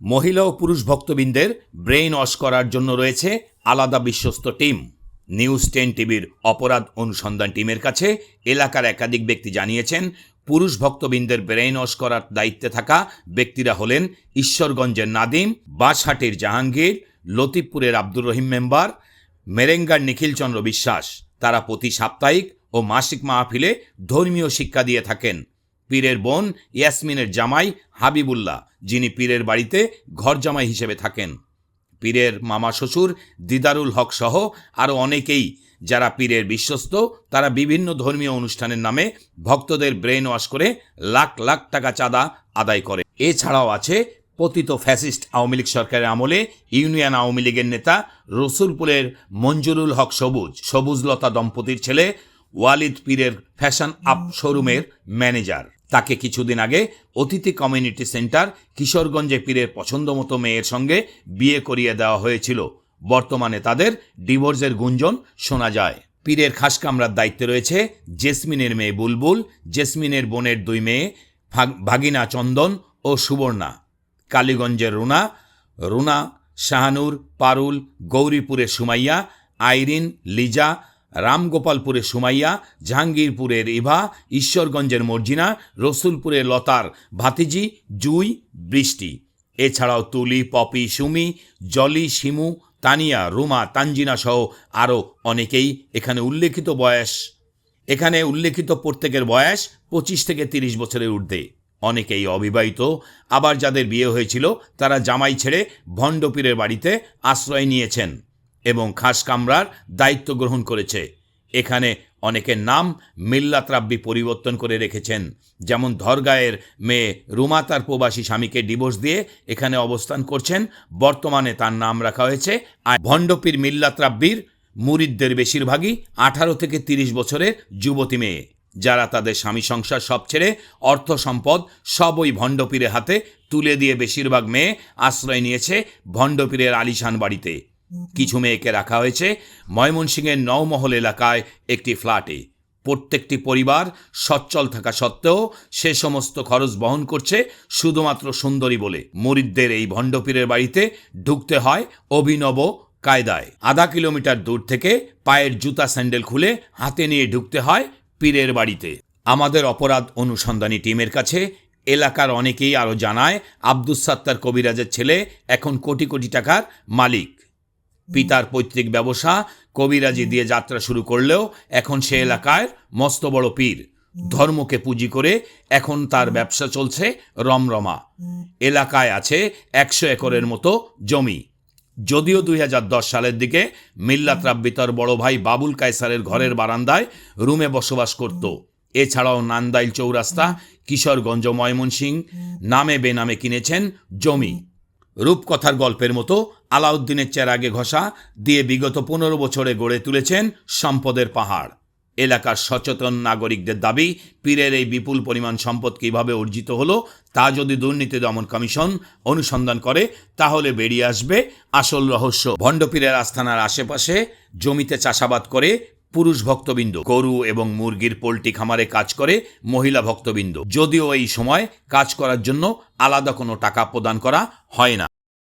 মহিলা ও পুরুষ ভক্তবৃন্দের brain wash করার জন্য রয়েছে আলাদা বিশ্বস্ত টিম। নিউজ টেন টিভির অপরাধ অনুসন্ধান টিমের কাছে এলাকার একাধিক ব্যক্তি জানিয়েছেন, পুরুষ ভক্তবৃন্দের ব্রেইন ওয়াশ করার দায়িত্বে থাকা ব্যক্তিরা হলেন ঈশ্বরগঞ্জের নাদিম, বাঁশহাটের জাহাঙ্গীর, লতিফপুরের আব্দুর রহিম মেম্বার, মেরেঙ্গার নিখিলচন্দ্র বিশ্বাস। তারা প্রতি সাপ্তাহিক ও মাসিক মাহফিলে ধর্মীয় শিক্ষা দিয়ে থাকেন। পীরের বোন ইয়াসমিনের জামাই হাবিবুল্লাহ, যিনি পীরের বাড়িতে ঘর জামাই হিসেবে থাকেন। পীরের মামা শ্বশুর দিদারুল হক সহ আরও অনেকেই যারা পীরের বিশ্বস্ত, তারা বিভিন্ন ধর্মীয় অনুষ্ঠানের নামে ভক্তদের ব্রেন ওয়াশ করে লাখ লাখ টাকা চাঁদা আদায় করে। এছাড়াও আছে পতিত ফ্যাসিস্ট আওয়ামী লীগ সরকারের আমলে ইউনিয়ন আওয়ামী লীগের নেতা রসুলপুরের মঞ্জুরুল হক সবুজ, সবুজলতা দম্পতির ছেলে ওয়ালিদ পীরের ফ্যাশন আপ শোরুমের ম্যানেজার। তাকে কিছুদিন আগে অতিথি কমিউনিটি সেন্টার কিশোরগঞ্জে পীরের পছন্দমতো মেয়ের সঙ্গে বিয়ে করিয়ে দেওয়া হয়েছিল। বর্তমানে তাদের ডিভোর্সের গুঞ্জন শোনা যায়। পীরের খাস কামরার দায়িত্বে রয়েছে জেসমিনের মেয়ে বুলবুল, জেসমিনের বোনের দুই মেয়ে ভাগ- ভাগিনা চন্দন ও সুবর্ণা। কালীগঞ্জের রুনা রুনা, শাহানুর, পারুল, গৌরীপুরের সুমাইয়া, আইরিন, লিজা রামগোপালপুরের সুমাইয়া, জাহাঙ্গীরপুরের ইভা, ঈশ্বরগঞ্জের মর্জিনা, রসুলপুরের লতার ভাতিজি, জুই, বৃষ্টি। এছাড়াও তুলি, পপি, সুমি, জলি, শিমু, তানিয়া, রুমা, তানজিনা সহ আরও অনেকেই এখানে উল্লেখিত বয়স। এখানে উল্লেখিত প্রত্যেকের বয়স পঁচিশ থেকে তিরিশ বছরের ঊর্ধ্বে। অনেকেই অবিবাহিত। আবার যাদের বিয়ে হয়েছিল, তারা জামাই ছেড়ে ভণ্ডপীরের বাড়িতে আশ্রয় নিয়েছেন। এবং খাস কামরার দায়িত্ব গ্রহণ করেছে। এখানে অনেকের নাম মিল্লাত রাব্বি পরিবর্তন করে রেখেছেন। যেমন ধরগাঁয়ের মেয়ে রুমা তার প্রবাসী স্বামীকে ডিভোর্স দিয়ে এখানে অবস্থান করছেন। বর্তমানে তার নাম রাখা হয়েছে আর ভণ্ডপীর মিল্লাত রাব্বির মুরিদদের বেশিরভাগই আঠারো থেকে তিরিশ বছরের যুবতী মেয়ে, যারা তাদের স্বামী সংসার সব ছেড়ে অর্থ সম্পদ সব ওই ভণ্ডপীরের হাতে তুলে দিয়ে বেশিরভাগ মেয়ে আশ্রয় নিয়েছে ভণ্ডপীরের আলিশান বাড়িতে। কিছু মেয়েকে রাখা হয়েছে। ময়মনসিংহের নওমহল এলাকায় একটি ফ্ল্যাটে। প্রত্যেকটি পরিবার সচ্ছল থাকা সত্ত্বেও সে সমস্ত খরচ বহন করছে শুধুমাত্র সুন্দরী বলে। মরিদদের এই ভণ্ডপীরের বাড়িতে ঢুকতে হয় অভিনব কায়দায়। আধা কিলোমিটার দূর থেকে পায়ের জুতা স্যান্ডেল খুলে হাতে নিয়ে ঢুকতে হয় পীরের বাড়িতে। আমাদের অপরাধ অনুসন্ধানী টিমের কাছে এলাকার অনেকেই আরও জানায়, আব্দুস সাত্তার কবিরাজের ছেলে এখন কোটি কোটি টাকার মালিক। পিতার পৈতৃক ব্যবসা, কবিরাজি দিয়ে যাত্রা শুরু করলেও এখন সে এলাকায় মস্ত বড় পীর। ধর্মকে পুঁজি করে এখন তার ব্যবসা চলছে রমরমা। এলাকায় আছে একশো একরের মতো জমি। যদিও দুই হাজার দশ সালের দিকে মিল্লাত রাব্বি তার বড় ভাই বাবুল কায়সারের ঘরের বারান্দায় রুমে বসবাস করত। এছাড়াও নান্দাইল চৌরাস্তা, কিশোরগঞ্জ ময়মনসিং নামে বেনামে কিনেছেন জমি। রূপকথার গল্পের মতো আলাউদ্দিনের চেরাগে ঘষা দিয়ে বিগত পনেরো বছরে গড়ে তুলেছেন সম্পদের পাহাড়। এলাকার সচেতন নাগরিকদের দাবি, পীরের এই বিপুল পরিমাণ সম্পদ কীভাবে অর্জিত হলো, তা যদি দুর্নীতি দমন কমিশন অনুসন্ধান করে, তাহলে বেরিয়ে আসবে আসল রহস্য। ভণ্ডপীরের আস্থানার আশেপাশে জমিতে চাষাবাদ করে পুরুষ ভক্তবৃন্দ, গরু এবং মুরগির পোলট্রি খামারে কাজ করে মহিলা ভক্তবৃন্দ। যদিও এই সময় কাজ করার জন্য আলাদা কোনো টাকা প্রদান করা হয় না।